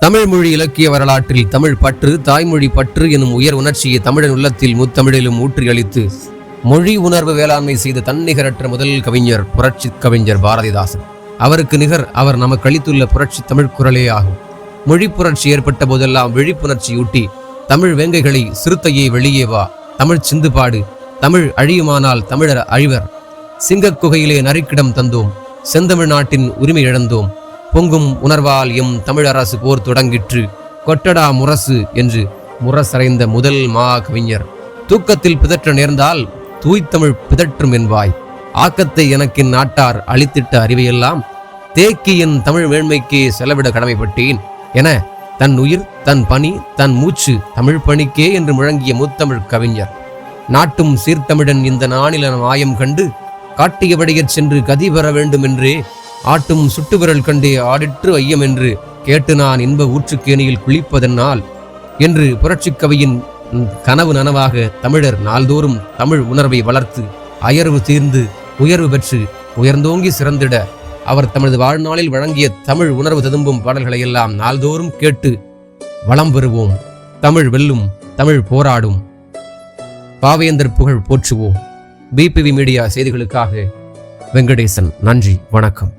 தமிழ் மொழி இலக்கிய வரலாற்றில் தமிழ் பற்று தாய்மொழி பற்று எனும் உயர் உணர்ச்சியை தமிழன் உள்ளத்தில் முத்தமிழிலும் ஊற்றியளித்து மொழி உணர்வு வேளாண்மை செய்த தன்னிகரற்ற முதல் கவிஞர் புரட்சி கவிஞர் பாரதிதாசன். அவருக்கு நிகர் அவர் நமக்கு அளித்துள்ள புரட்சி தமிழ் குரலே ஆகும். மொழி புரட்சி ஏற்பட்ட போதெல்லாம் விழிப்புணர்ச்சியூட்டி தமிழ் வேங்கைகளை சிறுத்தையே வெளியே வா தமிழ் சிந்துபாடு தமிழ் அழியுமானால் தமிழர் அழிவர். சிங்கக் குகையிலே நரிக்கிடம் தந்தோம் செந்தமிழ் நாட்டின் உரிமை இழந்தோம் பொங்கும் உணர்வால் எம் தமிழரசு போர் தொடங்கிற்று. கொட்டடா முரசு என்று முரசறைந்த முதல் மா கவிஞர் தூக்கத்தில் பிதற்ற நேர்ந்தால் தூய்த்தமிழ் பிதற்றும் என்பாய். ஆக்கத்தை எனக்கின் நாட்டார் அளித்திட்ட அறிவையெல்லாம் தேக்கி என் தமிழ் மேன்மைக்கே செலவிட கடமைப்பட்டேன் என தன் உயிர் தன் பணி தன் மூச்சு தமிழ் பணிக்கே என்று முழங்கிய முத்தமிழ் கவிஞர். நாட்டும் சீர்த்தமிழன் இந்த நாணில மாயம் கண்டு காட்டியபடியச் சென்று கதி பெற வேண்டுமென்றே ஆட்டும் சுட்டுவிரல் கண்டே ஆடிற்று ஐயம் என்று கேட்டு நான் இன்ப ஊற்றுக்கேணியில் குளிப்பதென்னால் என்று புரட்சிக் கவியின் கனவு நனவாக தமிழர் நாள்தோறும் தமிழ் உணர்வை வளர்த்து அயர்வு தீர்ந்து உயர்வு பெற்று உயர்ந்தோங்கி சிறந்திட அவர் தமது வாழ்நாளில் வழங்கிய தமிழ் உணர்வு ததும்பும் பாடல்களை எல்லாம் நாள்தோறும் கேட்டு வளம் பெறுவோம். தமிழ் வெல்லும் தமிழ் போராடும். பாவேந்தர் புகழ் போற்றுவோம். பிபிவி மீடியா செய்திகளுக்காக வெங்கடேசன் நன்றி வணக்கம்.